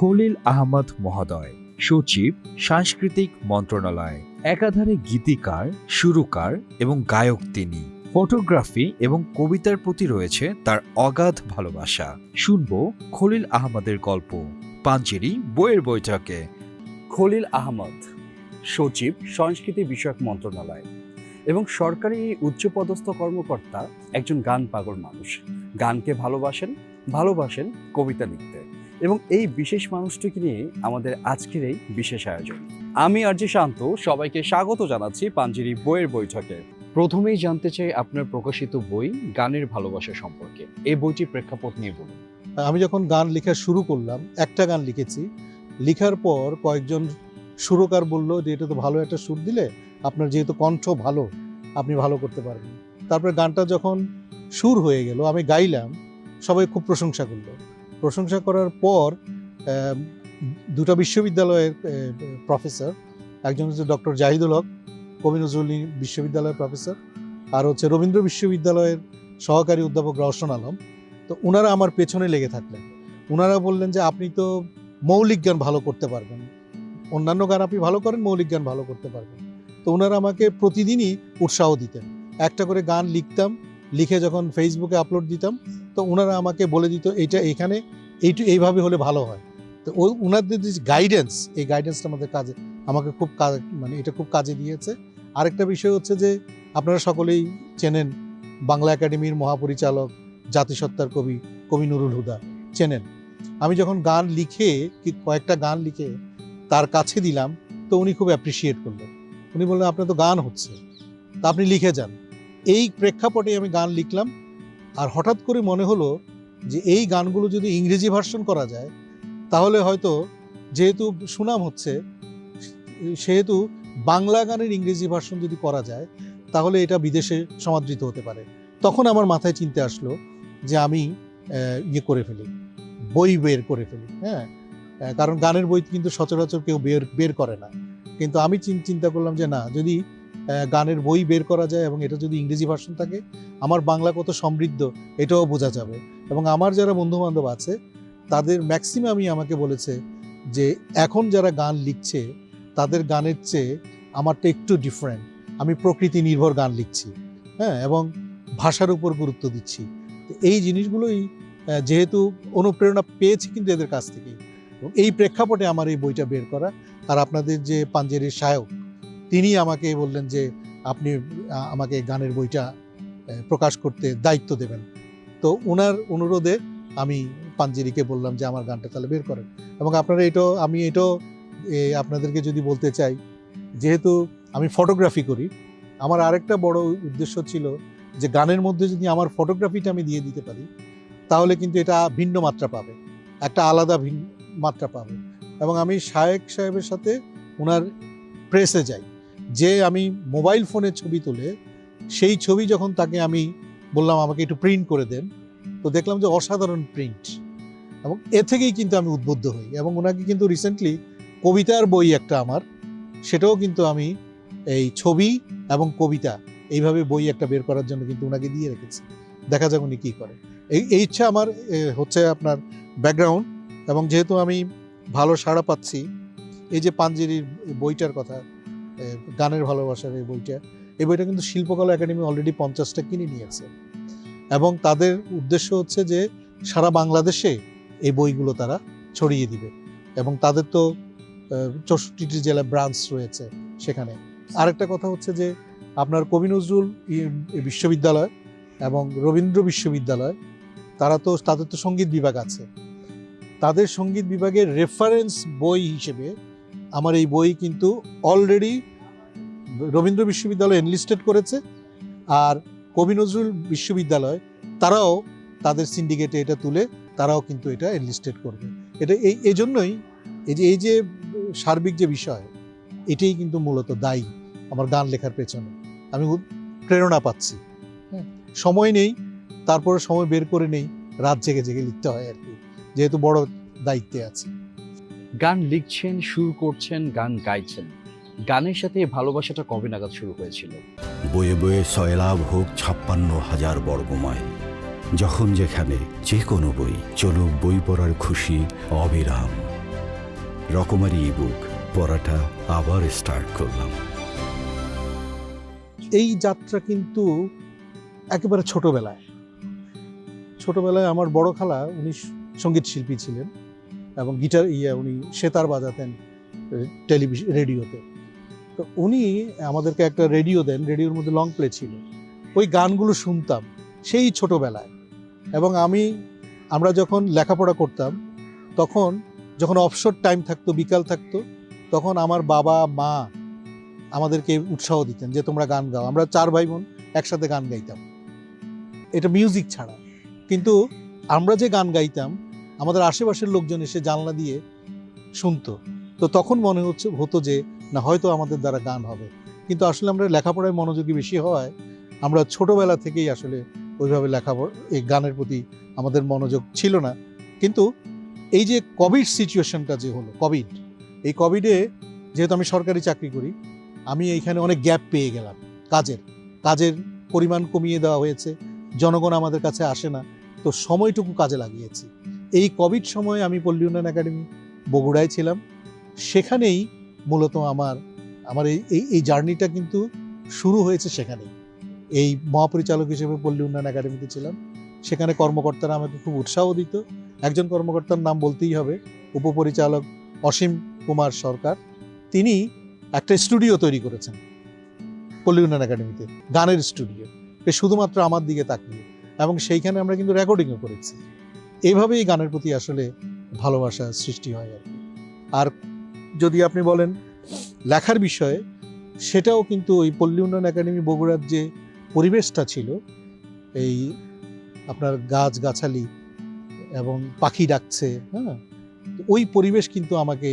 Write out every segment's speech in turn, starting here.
খলিল আহমদ মহোদয়, সচিব, সাংস্কৃতিক মন্ত্রণালয়, একাধারে গীতিকার, সুরকার এবং গায়ক তিনি। ফটোগ্রাফি এবং কবিতার প্রতি রয়েছে তার অগাধ ভালোবাসা। শুনব খলিল আহমদের গল্প। পাঞ্জেরি বইয়ের বৈঠকে খলিল আহমদ, সচিব, সংস্কৃতি বিষয়ক মন্ত্রণালয় এবং সরকারি এই উচ্চপদস্থ কর্মকর্তা, একজন গান পাগল মানুষ। গানকে ভালোবাসেন ভালোবাসেন কবিতা লিখতে। এবং এই বিশেষ মানুষটিকে নিয়ে আমাদের আজকের এই বিশেষ আয়োজন। আমি আর আরজি শান্ত, সবাইকে স্বাগত জানাচ্ছি পাঞ্জেরি বইয়ের বৈঠকে। প্রথমেই জানতে চাই আপনার প্রকাশিত বই গানের ভালোবাসা সম্পর্কে। এই বইটি প্রেক্ষাপট নিয়ে বলুন। আমি যখন গান লেখা শুরু করলাম, একটা গান লিখেছি। লেখার পর কয়েকজন সুরকার বলল, যে এটা তো ভালো একটা সুর দিলে আপনার যেহেতু কণ্ঠ ভালো, আপনি ভালো করতে পারবেন। তারপরে গানটা যখন সুর হয়ে গেল, আমি গাইলাম, সবাই খুব প্রশংসা করল। প্রশংসা করার পর দুটো বিশ্ববিদ্যালয়ের প্রফেসর একজন হচ্ছে ডক্টর জাহিদুল হক, কবি নজরুল বিশ্ববিদ্যালয়ের প্রফেসর আর হচ্ছে রবীন্দ্র বিশ্ববিদ্যালয়ের সহকারী অধ্যাপক রওশন আলম। তো ওনারা আমার পেছনে লেগে থাকলেন। ওনারা বললেন যে, আপনি তো মৌলিক গান ভালো করতে পারবেন। অন্যান্য গান আপনি ভালো করেন, মৌলিক গান ভালো করতে পারবেন। তো ওনারা আমাকে প্রতিদিনই উৎসাহ দিতেন। একটা করে গান লিখতাম, লিখে যখন ফেসবুকে আপলোড দিতাম তো ওনারা আমাকে বলে দিত এটা এখানে, এইটু, এইভাবে হলে ভালো হয়। তো ও ওনাদের যে গাইডেন্স এই গাইডেন্সটা আমাদের কাজে, আমাকে খুব কাজে মানে এটা খুব কাজে দিয়েছে। আরেকটা বিষয় হচ্ছে যে, আপনারা সকলেই চেনেন, বাংলা একাডেমির মহাপরিচালক, জাতিসত্তার কবি কবি নুরুল হুদা, চেনেন। আমি যখন গান লিখে, কি কয়েকটা গান লিখে তার কাছে দিলাম, তো উনি খুব অ্যাপ্রিসিয়েট করলেন। উনি বললেন, আপনার তো গান হচ্ছে, তা আপনি লিখে যান। এই প্রেক্ষাপটে আমি গান লিখলাম আর হঠাৎ করে মনে হলো যে এই গানগুলো যদি ইংরেজি ভার্সন করা যায়, তাহলে হয়তো যেহেতু সুনাম হচ্ছে, সেহেতু বাংলা গানের ইংরেজি ভার্সন যদি করা যায়, তাহলে এটা বিদেশে সমাদৃত হতে পারে। তখন আমার মাথায় চিন্তা আসলো যে আমি ইয়ে করে ফেলি, বই বের করে ফেলি হ্যাঁ? কারণ গানের বই কিন্তু সচরাচর কেউ বের বের করে না। কিন্তু আমি চিন্তা করলাম যে না, যদি গানের বই বের করা যায় এবং এটা যদি ইংরেজি ভার্সন থাকে, আমার বাংলা কত সমৃদ্ধ, এটাও বোঝা যাবে। এবং আমার যারা বন্ধু বান্ধব আছে, তাদের ম্যাক্সিমামই আমাকে বলেছে যে, এখন যারা গান লিখছে, তাদের গানের চেয়ে আমারটা একটু ডিফারেন্ট আমি প্রকৃতি নির্ভর গান লিখছি হ্যাঁ এবং ভাষার উপর গুরুত্ব দিচ্ছি। এই জিনিসগুলোই যেহেতু অনুপ্রেরণা পেয়েছি কিন্তু এদের কাছ থেকে এই প্রেক্ষাপটে আমার এই বইটা বের করা। আর আপনাদের যে পাঞ্জেরির সায়ক তিনি আমাকে বললেন যে, আপনি আমাকে গানের বইটা প্রকাশ করতে দায়িত্ব দেবেন। তো ওনার অনুরোধে আমি পাঞ্জেরিকে বললাম যে, আমার গানটা তাহলে বের করেন। এবং আপনারা এটাও, আমি এটাও আপনাদেরকে যদি বলতে চাই, যেহেতু আমি ফটোগ্রাফি করি, আমার আরেকটা বড় উদ্দেশ্য ছিল যে, গানের মধ্যে যদি আমার ফটোগ্রাফিটা আমি দিয়ে দিতে পারি, তাহলে কিন্তু এটা ভিন্ন মাত্রা পাবে, একটা আলাদা ভিন্ন মাত্রা পাবে। এবং আমি শায়েক সাহেবের সাথে ওনার প্রেসে যাই। যে আমি মোবাইল ফোনে ছবি তুলে, সেই ছবি যখন তাকে আমি বললাম, আমাকে একটু প্রিন্ট করে দেন, তো দেখলাম যে অসাধারণ প্রিন্ট এবং এ থেকেই কিন্তু আমি উদ্বুদ্ধ হই। এবং ওনাকে কিন্তু রিসেন্টলি কবিতার বই একটা আমার, সেটাও কিন্তু আমি এই ছবি এবং কবিতা, এইভাবে বই একটা বের করার জন্য কিন্তু ওনাকে দিয়ে রেখেছি। দেখা যাক উনি কী করে এই এই ইচ্ছা আমার হচ্ছে আপনার ব্যাকগ্রাউন্ড এবং যেহেতু আমি ভালো সাড়া পাচ্ছি, এই যে পাঞ্জেরির বইটার কথা গানের ভালোবাসার এই বইটা। এই বইটা কিন্তু শিল্পকলা একাডেমি অলরেডি পঞ্চাশটা কিনে নিয়েছে। এবং তাদের উদ্দেশ্য হচ্ছে যে সারা বাংলাদেশে এই বইগুলো তারা ছড়িয়ে দিবে। এবং তাদের তো চৌষট্টিটি জেলা ব্রাঞ্চ রয়েছে সেখানে। আরেকটা কথা হচ্ছে যে আপনার কবি নজরুল বিশ্ববিদ্যালয় এবং রবীন্দ্র বিশ্ববিদ্যালয়, তারা তো, তাদের তো সংগীত বিভাগ আছে। তাদের সংগীত বিভাগের রেফারেন্স বই হিসেবে আমার এই বই কিন্তু অলরেডি রবীন্দ্র বিশ্ববিদ্যালয় এনলিস্টেড করেছে আর কবি নজরুল বিশ্ববিদ্যালয় তারাও তাদের সিন্ডিকেটে এটা তুলে তারাও কিন্তু এটা এনলিস্টেড করবে। এটা এই এই জন্যই এই যে এই যে সার্বিক যে বিষয় এটাই কিন্তু মূলত দায়ী আমার গান লেখার পেছনে। আমি প্রেরণা পাচ্ছি। হ্যাঁ সময় নেই তারপরে সময় বের করে নেই রাত জেগে জেগে লিখতে হয় আর কি যেহেতু বড় দায়িত্বে আছে। গান লিখছেন সুর করছেন গান গাইছেন। গানের সাথে ভালোবাসাটা কবে নাগাদ শুরু হয়েছিল? বয়ে বয়ে সয়লাভ হোক ছাপ্পান্ন হাজার বর্গমাইল যখন যেখানে যে কোনো বই চলুক বই পড়ার খুশি অবিরাম। রকমারি ইবুক পড়াটা আবার স্টার্ট করলাম। এই যাত্রা কিন্তু একেবারে ছোটবেলায়। ছোটবেলায় আমার বড় খালা উনি সংগীত শিল্পী ছিলেন এবং গিটার ইয়ে উনি সেতার বাজাতেন টেলিভিশন রেডিওতে। তো উনি আমাদেরকে একটা রেডিও দেন রেডিওর মধ্যে লং প্লে ছিল। ওই গানগুলো শুনতাম সেই ছোটবেলায়। এবং আমি, আমরা যখন লেখাপড়া করতাম, তখন যখন অবসর টাইম থাকতো, বিকাল থাকতো, তখন আমার বাবা, মা আমাদেরকে উৎসাহ দিতেন যে, তোমরা গান গাও। আমরা চার ভাই বোন একসাথে গান গাইতাম। এটা মিউজিক ছাড়া। কিন্তু আমরা যে গান গাইতাম, আমাদের আশেপাশের লোকজন এসে জানলা দিয়ে শুনতো। তো তখন মনে হচ্ছে, হতো যে না হয়তো আমাদের দ্বারা গান হবে। কিন্তু আসলে আমরা লেখাপড়ায় মনোযোগী বেশি হয়, আমরা ছোটবেলা থেকেই আসলে ওইভাবে লেখাপড়া, এই গানের প্রতি আমাদের মনোযোগ ছিল না। কিন্তু এই যে কোভিড সিচুয়েশনটা যে হলো কোভিড এই কোভিডে যেহেতু আমি সরকারি চাকরি করি, আমি এইখানে অনেক গ্যাপ পেয়ে গেলাম কাজের। কাজের পরিমাণ কমিয়ে দেওয়া হয়েছে, জনগণ আমাদের কাছে আসে না, তো সময়টুকু কাজে লাগিয়েছি। এই কোভিড সময়ে আমি পল্লী উন্নয়ন একাডেমি, বগুড়ায় ছিলাম। সেখানেই মূলত আমার আমার এই এই জার্নিটা কিন্তু শুরু হয়েছে সেখানেই এই মহাপরিচালক হিসেবে পল্লী উন্নয়ন একাডেমিতে ছিলাম। সেখানে কর্মকর্তারা আমাকে খুব উৎসাহ দিত। একজন কর্মকর্তার নাম বলতেই হবে, উপপরিচালক অসীম কুমার সরকার। তিনি একটা স্টুডিও তৈরি করেছেন পল্লী উন্নয়ন একাডেমিতে, গানের স্টুডিও। এ শুধুমাত্র আমার দিকে তাকিয়ে এবং সেইখানে আমরা কিন্তু রেকর্ডিংও করেছি। এইভাবেই গানের প্রতি আসলে ভালোবাসা সৃষ্টি হয় আর কি। আর যদি আপনি বলেন, লেখার বিষয়ে, সেটাও কিন্তু ওই পল্লী উন্নয়ন একাডেমি বগুড়ার যে পরিবেশটা ছিল, এই আপনার গাছ গাছালি এবং পাখি ডাকছে হ্যাঁ? ওই পরিবেশ কিন্তু আমাকে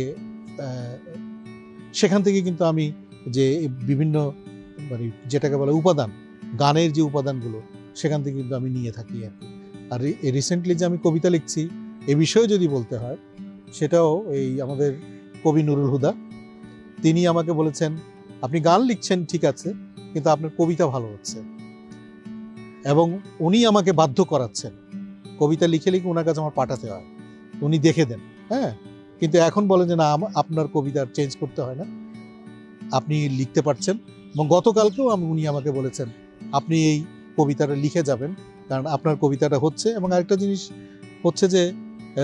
সেখান থেকে কিন্তু আমি যে বিভিন্ন মানে যেটাকে বলে উপাদান, গানের যে উপাদানগুলো, সেখান থেকে কিন্তু আমি নিয়ে থাকি আর কি। আর রিসেন্টলি যে আমি কবিতা লিখছি, এ বিষয়ে যদি বলতে হয়, সেটাও এই আমাদের কবি নুরুল হুদা। তিনি আমাকে বলেছেন, আপনি গান লিখছেন, ঠিক আছে, কিন্তু আপনার কবিতা ভালো হচ্ছে। এবং উনি আমাকে বাধ্য করাচ্ছেন। কবিতা লিখে লিখে ওনার কাছে আমার পাঠাতে হয়। উনি দেখে দেন হ্যাঁ? কিন্তু এখন বলেন যে, না আপনার কবিতা চেঞ্জ করতে হয় না। আপনি লিখতে পারছেন। এবং গতকালকেও আমি, উনি আমাকে বলেছেন, আপনি এই কবিতাটা লিখে যাবেন, কারণ আপনার কবিতাটা হচ্ছে। এবং আরেকটা জিনিস হচ্ছে যে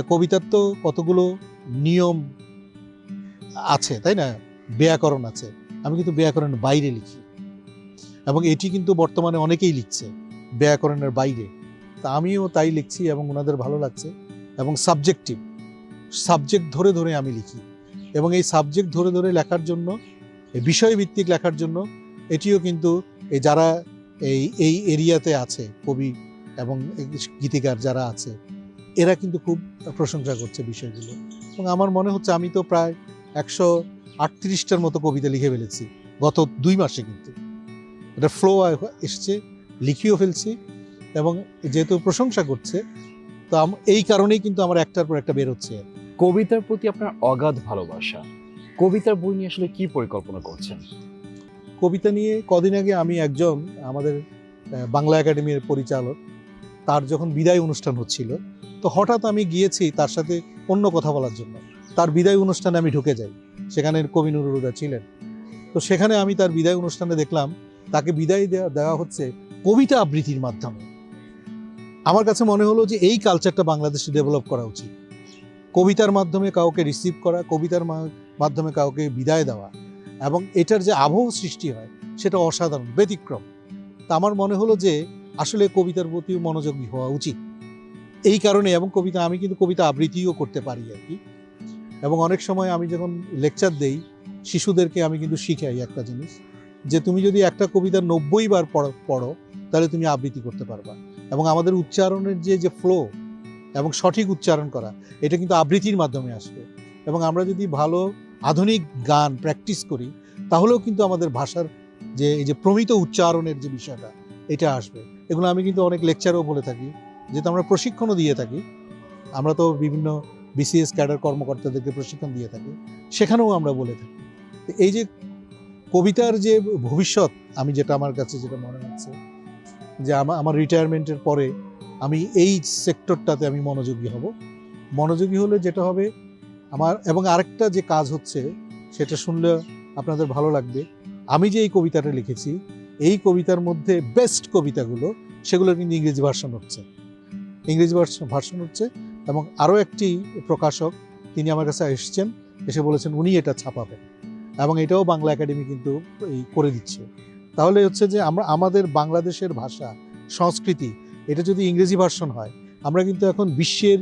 কবিতার তো কতগুলো নিয়ম আছে, তাই না? ব্যাকরণ আছে। আমি কিন্তু ব্যাকরণের বাইরে লিখি। এবং এটি কিন্তু বর্তমানে অনেকেই লিখছে, ব্যাকরণের বাইরে। তা আমিও তাই লিখছি এবং ওনাদের ভালো লাগছে এবং সাবজেক্টিভ সাবজেক্ট ধরে ধরে আমি লিখি। এবং এই সাবজেক্ট ধরে ধরে লেখার জন্য বিষয়ভিত্তিক লেখার জন্য, এটিও কিন্তু এই যারা এই এই এরিয়াতে আছে, কবি এবং গীতিকার যারা আছে, এরা কিন্তু খুব প্রশংসা করছে বিষয়গুলো। এবং আমার মনে হচ্ছে আমি তো প্রায় একশো আটত্রিশটার মতো কবিতা লিখে ফেলেছি গত দুই মাসে কিন্তু। এটা ফ্লো এসছে লিখিও ফেলছি এবং যেহেতু প্রশংসা করছে তো এই কারণেই কিন্তু আমার একটার পর একটা বেরোচ্ছে কবিতার প্রতি আপনার অগাধ ভালোবাসা কবিতার বই নিয়ে আসলে কি পরিকল্পনা করছেন? কবিতা নিয়ে কদিন আগে আমি একজন আমাদের বাংলা একাডেমির পরিচালক তার যখন বিদায় অনুষ্ঠান হচ্ছিল তো হঠাৎ আমি গিয়েছি তার সাথে অন্য কথা বলার জন্য। তার বিদায় অনুষ্ঠানে আমি ঢুকে যাই। সেখানে কবি নুরুদা ছিলেন। তো সেখানে আমি তার বিদায় অনুষ্ঠানে দেখলাম, তাকে বিদায় দেওয়া দেওয়া হচ্ছে কবিতা আবৃত্তির মাধ্যমে। আমার কাছে মনে হলো যে এই কালচারটা বাংলাদেশে ডেভেলপ করা উচিত। কবিতার মাধ্যমে কাউকে রিসিভ করা, কবিতার মাধ্যমে কাউকে বিদায় দেওয়া এবং এটার যে আবহ সৃষ্টি হয়, সেটা অসাধারণ, ব্যতিক্রম। তা আমার মনে হলো যে আসলে কবিতার প্রতিও মনোযোগী হওয়া উচিত। এই কারণে এবং কবিতা, আমি কিন্তু কবিতা আবৃত্তিও করতে পারি আর কি। এবং অনেক সময় আমি যখন লেকচার দেই, শিশুদেরকে আমি কিন্তু শিখাই একটা জিনিস, যে তুমি যদি একটা কবিতা নব্বই বার পড়ো তাহলে তুমি আবৃত্তি করতে পারবা। এবং আমাদের উচ্চারণের যে যে ফ্লো এবং সঠিক উচ্চারণ করা, এটা কিন্তু আবৃত্তির মাধ্যমে আসবে। এবং আমরা যদি ভালো আধুনিক গান প্র্যাকটিস করি, তাহলেও কিন্তু আমাদের ভাষার যে, এই যে প্রমিত উচ্চারণের যে বিষয়টা, এটা আসবে। এগুলো আমি কিন্তু অনেক লেকচারও বলে থাকি, যেহেতু আমরা প্রশিক্ষণও দিয়ে থাকি। আমরা তো বিভিন্ন বিসিএস ক্যাডার কর্মকর্তাদেরকে প্রশিক্ষণ দিয়ে থাকি, সেখানেও আমরা বলে থাকি। এই যে কবিতার যে ভবিষ্যৎ, আমি যেটা আমার কাছে যেটা মনে হচ্ছে, যে আমা- আমার রিটায়ারমেন্টের পরে আমি এই সেক্টরটাতে আমি মনোযোগী হব। মনোযোগী হলে যেটা হবে, আমার, এবং আরেকটা যে কাজ হচ্ছে, সেটা শুনলে আপনাদের ভালো লাগবে, আমি যে এই কবিতাটা লিখেছি, এই কবিতার মধ্যে বেস্ট কবিতাগুলো, সেগুলো কিন্তু ইংরেজি ভার্সন হচ্ছে। ইংরেজি ভার্সন ভার্সন হচ্ছে এবং আরও একটি প্রকাশক তিনি আমার কাছে এসেছেন, এসে বলেছেন উনি এটা ছাপাবেন। এবং এটাও বাংলা একাডেমি কিন্তু এই করে দিচ্ছে। তাহলে হচ্ছে যে আমরা, আমাদের বাংলাদেশের ভাষা, সংস্কৃতি, এটা যদি ইংরেজি ভার্সন হয়, আমরা কিন্তু এখন বিশ্বের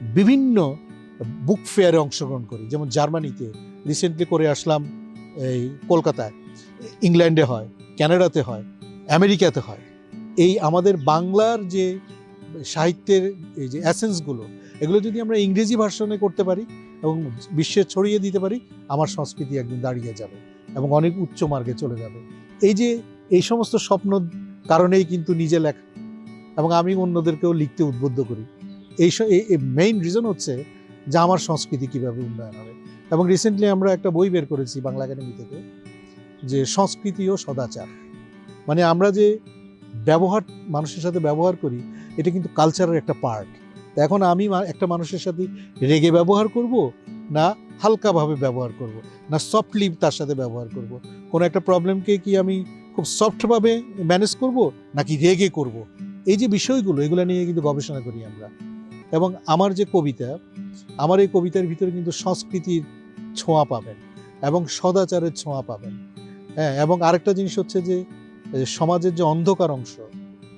বিভিন্ন বুক ফেয়ারে অংশগ্রহণ করি। যেমন জার্মানিতে রিসেন্টলি করে আসলাম এই কলকাতায়। ইংল্যান্ডে হয়, কানাডাতে হয়, আমেরিকাতে হয়। এই আমাদের বাংলার যে সাহিত্যের এই যে অ্যাসেন্সগুলো এগুলো যদি আমরা ইংরেজি ভার্সনে করতে পারি এবং বিশ্বে ছড়িয়ে দিতে পারি, আমার সংস্কৃতি একদিন দাঁড়িয়ে যাবে এবং অনেক উচ্চ মার্গে চলে যাবে। এই যে, এই সমস্ত স্বপ্ন কারণেই কিন্তু নিজে লেখা এবং আমি অন্যদেরকেও লিখতে উদ্বুদ্ধ করি। এই মেইন রিজন হচ্ছে যে আমার সংস্কৃতি কীভাবে উন্নয়ন হবে। এবং রিসেন্টলি আমরা একটা বই বের করেছি বাংলা একাডেমি থেকে, যে সংস্কৃতি ও সদাচার। মানে আমরা যে ব্যবহার, মানুষের সাথে ব্যবহার করি, এটা কিন্তু কালচারের একটা পার্ট এখন আমি একটা মানুষের সাথে রেগে ব্যবহার করব না হালকাভাবে ব্যবহার করব? না সফটলি তার সাথে ব্যবহার করব? কোনো একটা প্রবলেমকে কি আমি খুব সফটভাবে ম্যানেজ করব নাকি রেগে করব? এই যে বিষয়গুলো, এগুলো নিয়ে কিন্তু গবেষণা করি আমরা। এবং আমার যে কবিতা, আমার এই কবিতার ভিতরে কিন্তু সংস্কৃতির ছোঁয়া পাবেন এবং সদাচারের ছোঁয়া পাবেন। হ্যাঁ এবং আরেকটা জিনিস হচ্ছে যে সমাজের যে অন্ধকার অংশ,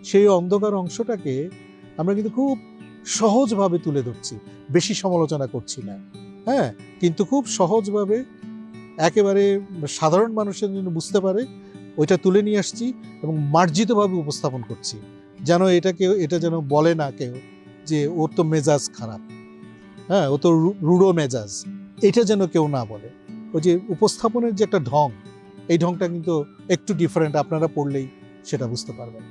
সেই অন্ধকার অংশটাকে আমরা কিন্তু খুব সহজভাবে তুলে ধরছি, বেশি সমালোচনা করছি না। হ্যাঁ কিন্তু খুব সহজভাবে একেবারে সাধারণ মানুষের জন্য বুঝতে পারে, ওইটা তুলে নিয়ে আসছি এবং মার্জিতভাবে উপস্থাপন করছি। যেন এটাকে, এটা যেন বলে না কেউ যে ওর তো মেজাজ খারাপ। হ্যাঁ ও তো রুড়ো মেজাজ। এটা যেন কেউ না বলে। ওই যে উপস্থাপনের যে একটা ঢং, এই ঢংটা কিন্তু একটু ডিফারেন্ট আপনারা পড়লেই সেটা বুঝতে পারবেন।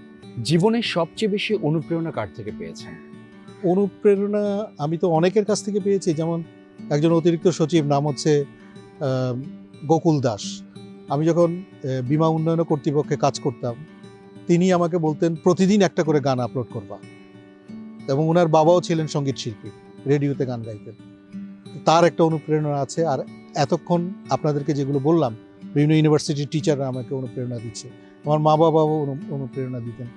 জীবনে সবচেয়ে বেশি অনুপ্রেরণা কার থেকে পেয়েছেন? অনুপ্রেরণা আমি তো অনেকের কাছ থেকে পেয়েছি, যেমন একজন অতিরিক্ত সচিব, নাম হচ্ছে গোকুল দাস। আমি যখন বিমা উন্নয়ন কর্তৃপক্ষে কাজ করতাম, তিনি আমাকে বলতেন, প্রতিদিন একটা করে গান আপলোড করবা। এবং ওনার বাবাও ছিলেন সংগীত শিল্পী, রেডিওতে গান গাইতেন। তার একটা অনুপ্রেরণা আছে, আর এতক্ষণ আপনাদেরকে যেগুলো বললাম, বিভিন্ন ইউনিভার্সিটির টিচাররা আমাকে অনুপ্রেরণা দিচ্ছে। আমার মা বাবাও অনু- অনুপ্রেরণা দিতেন।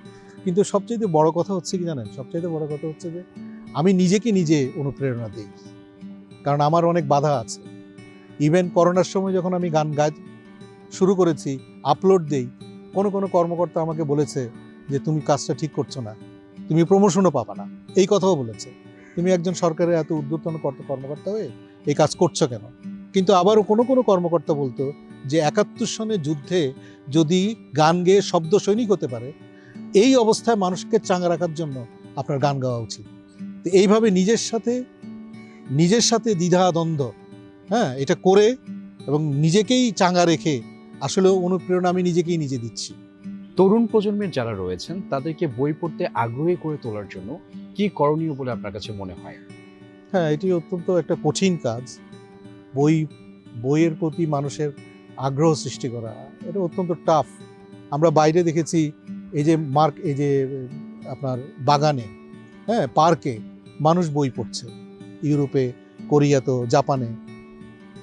কিন্তু সবচেয়ে বড় কথা হচ্ছে কি জানেন? সবচেয়ে বড় কথা হচ্ছে যে, আমি নিজেকে নিজে অনুপ্রেরণা দিই। কারণ আমার অনেক বাধা আছে। ইভেন করোনার সময় যখন আমি গান গাই, শুরু করেছি আপলোড দেই, কোনো কোনো কর্মকর্তা আমাকে বলেছে যে, তুমি কাজটা ঠিক করছ না। তুমি প্রমোশনও পাবা না। এই কথাও বলেছে। তুমি একজন সরকারের এত কর্ত- কর্মকর্তা হয়ে এই কাজ করছ কেন? কিন্তু আবারও কোনো কোনো কর্মকর্তা বলতো যে, একাত্তর সনের যুদ্ধে যদি গান গেয়ে শব্দ সৈনিক হতে পারে এই অবস্থায় মানুষকে চাঙ্গা রাখার জন্য আপনার গান গাওয়া উচিত। তো এইভাবে নিজের সাথে নিজের সাথে দ্বিধা দ্বন্দ্ব হ্যাঁ এটা করে এবং নিজেকেই চাঙ্গা রেখে আসলে অনুপ্রেরণা আমি নিজেকেই নিজে দিচ্ছি। তরুণ প্রজন্মের যারা রয়েছেন তাদেরকে বই পড়তে আগ্রহী করে তোলার জন্য কি করণীয় বলে আপনার কাছে মনে হয়? হ্যাঁ এটি অত্যন্ত একটা কঠিন কাজ। বই বইয়ের প্রতি মানুষের আগ্রহ সৃষ্টি করা এটা অত্যন্ত টাফ আমরা বাইরে দেখেছি এই যে মার্ক, এই যে, আপনার বাগানে হ্যাঁ পার্কে মানুষ বই পড়ছে। ইউরোপে কোরিয়াতে জাপানে।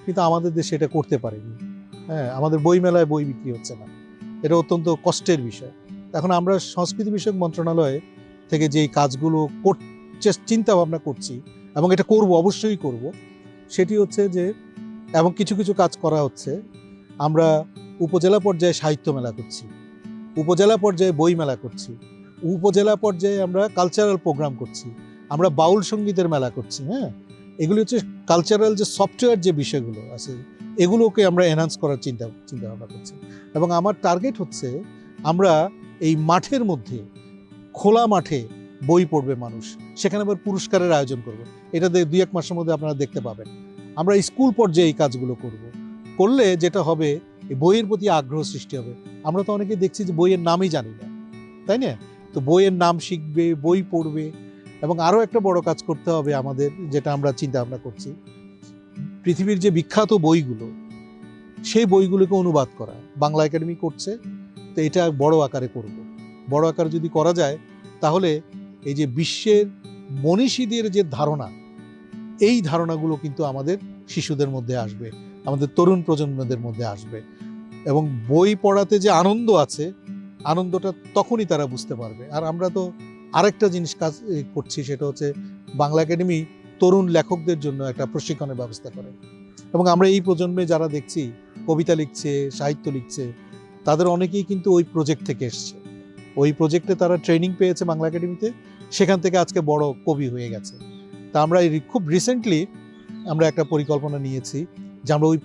কিন্তু আমাদের দেশে এটা করতে পারেনি। হ্যাঁ আমাদের বই মেলায় বই বিক্রি হচ্ছে না। এটা অত্যন্ত কষ্টের বিষয়। এখন আমরা সংস্কৃতি বিষয়ক মন্ত্রণালয় থেকে যেই কাজগুলো চিন্তা ভাবনা করছি এবং এটা করব, অবশ্যই করব, সেটি হচ্ছে যে, এবং কিছু কিছু কাজ করা হচ্ছে। আমরা উপজেলা পর্যায়ে সাহিত্য মেলা করছি। উপজেলা পর্যায়ে বই মেলা করছি। উপজেলা পর্যায়ে আমরা কালচারাল প্রোগ্রাম করছি। আমরা বাউল সঙ্গীতের মেলা করছি হ্যাঁ? এগুলি হচ্ছে কালচারাল যে সফটওয়্যার যে বিষয়গুলো আছে, এগুলোকে আমরা এনহান্স করার চিন্তা চিন্তা ভাবনা করছি। এবং আমার টার্গেট হচ্ছে আমরা এই মাঠের মধ্যে, খোলা মাঠে বই পড়বে মানুষ। সেখানে আবার পুরস্কারের আয়োজন করব। এটা দুই এক মাসের মধ্যে আপনারা দেখতে পাবেন। আমরা স্কুল পর্যায়ে এই কাজগুলো করব। করলে যেটা হবে এই বইয়ের প্রতি আগ্রহ সৃষ্টি হবে। আমরা তো অনেকে দেখছি যে বইয়ের নামই জানি না, তাই না? তো বইয়ের নাম শিখবে, বই পড়বে এবং আরও একটা বড় কাজ করতে হবে আমাদের, যেটা আমরা চিন্তা ভাবনা করছি। পৃথিবীর যে বিখ্যাত বইগুলো, সেই বইগুলোকে অনুবাদ করা। বাংলা একাডেমি করছে, তো এটা বড় আকারে করব। বড় আকারে যদি করা যায়, তাহলে এই যে বিশ্বের মনীষীদের যে ধারণা, এই ধারণাগুলো কিন্তু আমাদের শিশুদের মধ্যে আসবে। আমাদের তরুণ প্রজন্মদের মধ্যে আসবে। এবং বই পড়াতে যে আনন্দ আছে, আনন্দটা তখনই তারা বুঝতে পারবে। আর আমরা তো আরেকটা জিনিস কাজ করছি, সেটা হচ্ছে বাংলা একাডেমি তরুণ লেখকদের জন্য একটা প্রশিক্ষণের ব্যবস্থা করে। এবং আমরা এই প্রজন্মে যারা দেখছি, কবিতা লিখছে, সাহিত্য লিখছে, তাদের অনেকেই কিন্তু ওই প্রজেক্ট থেকে এসছে। ওই প্রজেক্টে তারা ট্রেনিং পেয়েছে বাংলা একাডেমিতে, সেখান থেকে আজকে বড় কবি হয়ে গেছে। তা আমরা খুব রিসেন্টলি আমরা একটা পরিকল্পনা নিয়েছি যে আমরা ওই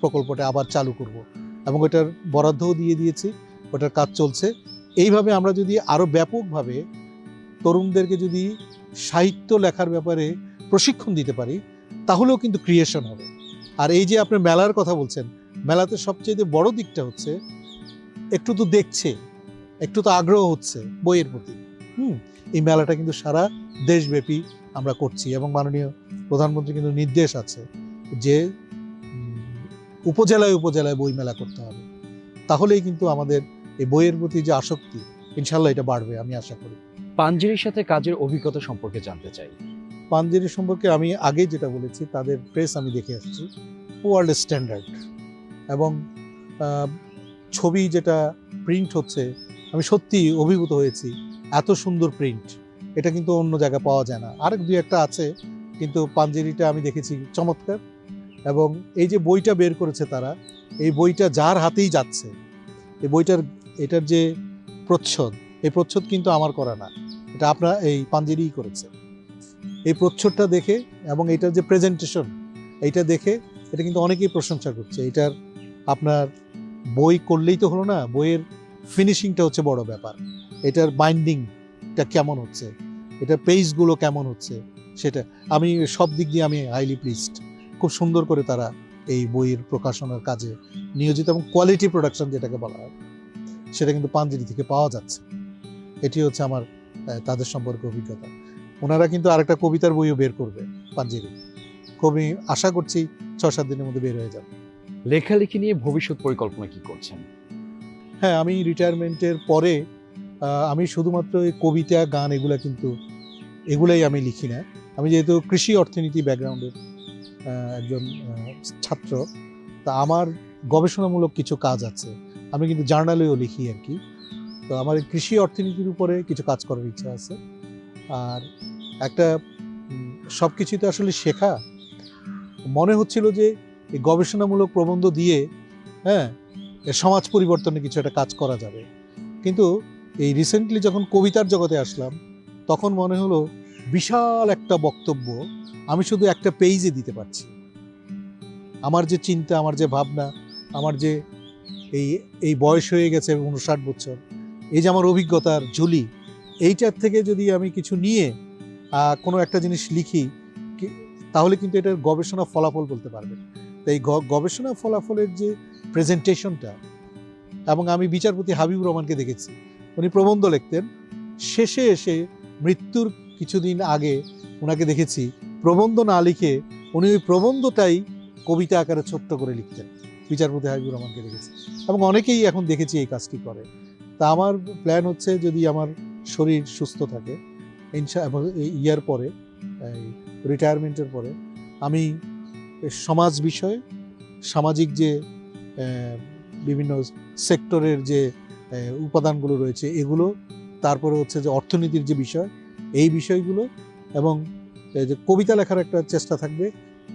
প্রকল্পটা আবার চালু করব। এবং ওটার বরাদ্দও দিয়ে দিয়েছি, ওটার কাজ চলছে। এইভাবে আমরা যদি আরও ব্যাপকভাবে তরুণদেরকে যদি সাহিত্য লেখার ব্যাপারে প্রশিক্ষণ দিতে পারি, তাহলেও কিন্তু ক্রিয়েশন হবে। আর এই যে আপনি মেলার কথা বলছেন, মেলাতে সবচেয়ে বড় দিকটা হচ্ছে, একটু তো দেখছে, একটু তো আগ্রহ হচ্ছে বইয়ের প্রতি। হুম, এই মেলাটা কিন্তু সারা দেশব্যাপী আমরা করছি এবং মাননীয় প্রধানমন্ত্রী কিন্তু নির্দেশ আছে যে উপজেলায় উপজেলায় বই মেলা করতে হবে। তাহলেই কিন্তু আমাদের এই বইয়ের প্রতি যে আসক্তি ইনশাল্লাহ এটা বাড়বে আমি আশা করি। পাঞ্জেরির সাথে কাজের অভিজ্ঞতা সম্পর্কে জানতে চাই। পাঞ্জেরি সম্পর্কে আমি আগে যেটা বলেছি তাদের প্রেস আমি দেখে আসছি। World standard. এবং ছবি যেটা প্রিন্ট হচ্ছে আমি সত্যি অভিভূত হয়েছি এত সুন্দর প্রিন্ট। এটা কিন্তু অন্য জায়গায় পাওয়া যায় না। আরেক দুই একটা আছে কিন্তু পাঞ্জেরিটা আমি দেখেছি চমৎকার। এবং এই যে বইটা বের করেছে তারা, এই বইটা যার হাতেই যাচ্ছে, এই বইটার, এটার যে প্রচ্ছদ, এই প্রচ্ছদ কিন্তু আমার করা না, এটা আপনার এই পাঞ্জেরিই করেছে। এই প্রচ্ছদটা দেখে এবং এটার যে প্রেজেন্টেশন এইটা দেখে এটা কিন্তু অনেকেই প্রশংসা করছে, এটার আপনার বই করলেই তো হলো না, বইয়ের ফিনিশিংটা হচ্ছে বড় ব্যাপার, এটার বাইন্ডিংটা কেমন হচ্ছে, এটার পেজগুলো কেমন হচ্ছে, সেটা আমি সব দিক দিয়ে আমি হাইলি প্লিজড খুব সুন্দর করে তারা এই বইয়ের প্রকাশনার কাজে নিয়োজিত এবং কোয়ালিটি প্রোডাকশন যেটাকে বলা হয় সেটা কিন্তু পাঞ্জেরি থেকে পাওয়া যাচ্ছে। এটি হচ্ছে আমার তাদের সম্পর্কে অভিজ্ঞতা। ওনারা কিন্তু আরেকটা কবিতার বইও বের করবে পাঞ্জেরি কবি আশা করছি ছ সাত দিনের মধ্যে বের হয়ে যাবে। লেখালেখি নিয়ে ভবিষ্যৎ পরিকল্পনা কি করছেন? হ্যাঁ আমি রিটায়ারমেন্টের পরে আমি শুধুমাত্র এই কবিতা গান এগুলা কিন্তু এগুলাই আমি লিখি না। আমি যেহেতু কৃষি অর্থনীতি ব্যাকগ্রাউন্ডের একজন ছাত্র। তা আমার গবেষণামূলক কিছু কাজ আছে। আমি কিন্তু জার্নালেও লিখি আর কি। তো আমার কৃষি অর্থনীতির উপরে কিছু কাজ করার ইচ্ছা আছে। আর একটা সব কিছুই তো আসলে শেখা। মনে হচ্ছিল যে এই গবেষণামূলক প্রবন্ধ দিয়ে হ্যাঁ সমাজ পরিবর্তনে কিছু একটা কাজ করা যাবে। কিন্তু এই রিসেন্টলি যখন কবিতার জগতে আসলাম, তখন মনে হলো বিশাল একটা বক্তব্য আমি শুধু একটা পেইজে দিতে পারছি। আমার যে চিন্তা, আমার যে ভাবনা, আমার যে এই এই বয়স হয়ে গেছে উনষাট বছর, এই যে আমার অভিজ্ঞতার ঝুলি, এইটার থেকে যদি আমি কিছু নিয়ে কোনো একটা জিনিস লিখি তাহলে কিন্তু এটার গবেষণা ফলাফল বলতে পারবে। তাই গবেষণা ফলাফলের যে প্রেজেন্টেশনটা এবং আমি বিচারপতি হাবিবুর রহমানকে দেখেছি, উনি প্রবন্ধ লিখতেন। শেষে এসে মৃত্যুর কিছুদিন আগে ওনাকে দেখেছি প্রবন্ধ না লিখে উনি ওই প্রবন্ধটাই কবিতা আকারে ছোট্ট করে লিখতেন। বিচারপতি হাবিবুর রহমানকে দেখেছি। এবং অনেকেই এখন দেখেছি এই কাজটি করে। তা আমার প্ল্যান হচ্ছে যদি আমার শরীর সুস্থ থাকে, ইনশা ইয়ার পরে রিটায়ারমেন্টের পরে, আমি সমাজ বিষয়ে, সামাজিক যে বিভিন্ন সেক্টরের যে উপাদানগুলো রয়েছে, এগুলো, তারপরে হচ্ছে যে অর্থনীতির যে বিষয়, এই বিষয়গুলো এবং যে কবিতা লেখার একটা চেষ্টা থাকবে।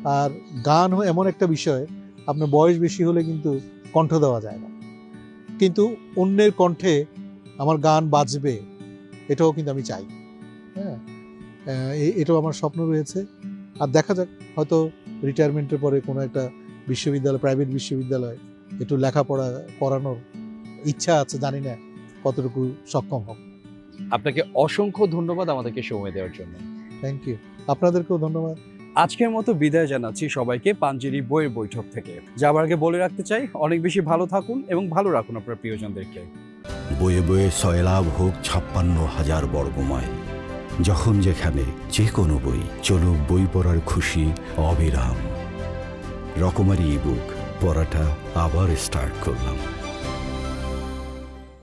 আর গান এমন একটা বিষয় আপনার বয়স বেশি হলে কিন্তু কণ্ঠ দেওয়া যায় না। কিন্তু অন্যের কণ্ঠে আমার গান বাজবে এটাও কিন্তু আমি চাই। হ্যাঁ এটাও আমার স্বপ্ন রয়েছে। আর দেখা যাক হয়তো রিটায়ারমেন্টের পরে কোনো একটা বিশ্ববিদ্যালয় প্রাইভেট বিশ্ববিদ্যালয় একটু লেখাপড়া করানোর ইচ্ছা আছে জানি না কতটুকু সক্ষম হব। আপনাকে অসংখ্য ধন্যবাদ আমাদেরকে সময় দেওয়ার জন্য। থ্যাংক ইউ আপনাদেরকেও ধন্যবাদ। আজকের মতো বিদায় জানাচ্ছি সবাইকে পাঞ্জেরি বইয়ের বৈঠক থেকে। যাবার আগে বলে রাখতে চাই অনেক বেশি ভালো থাকুন এবং ভালো রাখুন আপনার প্রিয়জনদেরকে। বয়ে বয়ে সয়লাভ হোক ছাপ্পান্ন হাজার বর্গমাইল। যখন যেখানে যে কোনো বই চলুক বই পড়ার খুশি অবিরাম। রকমারি ই বুক পড়াটা আবার স্টার্ট করলাম।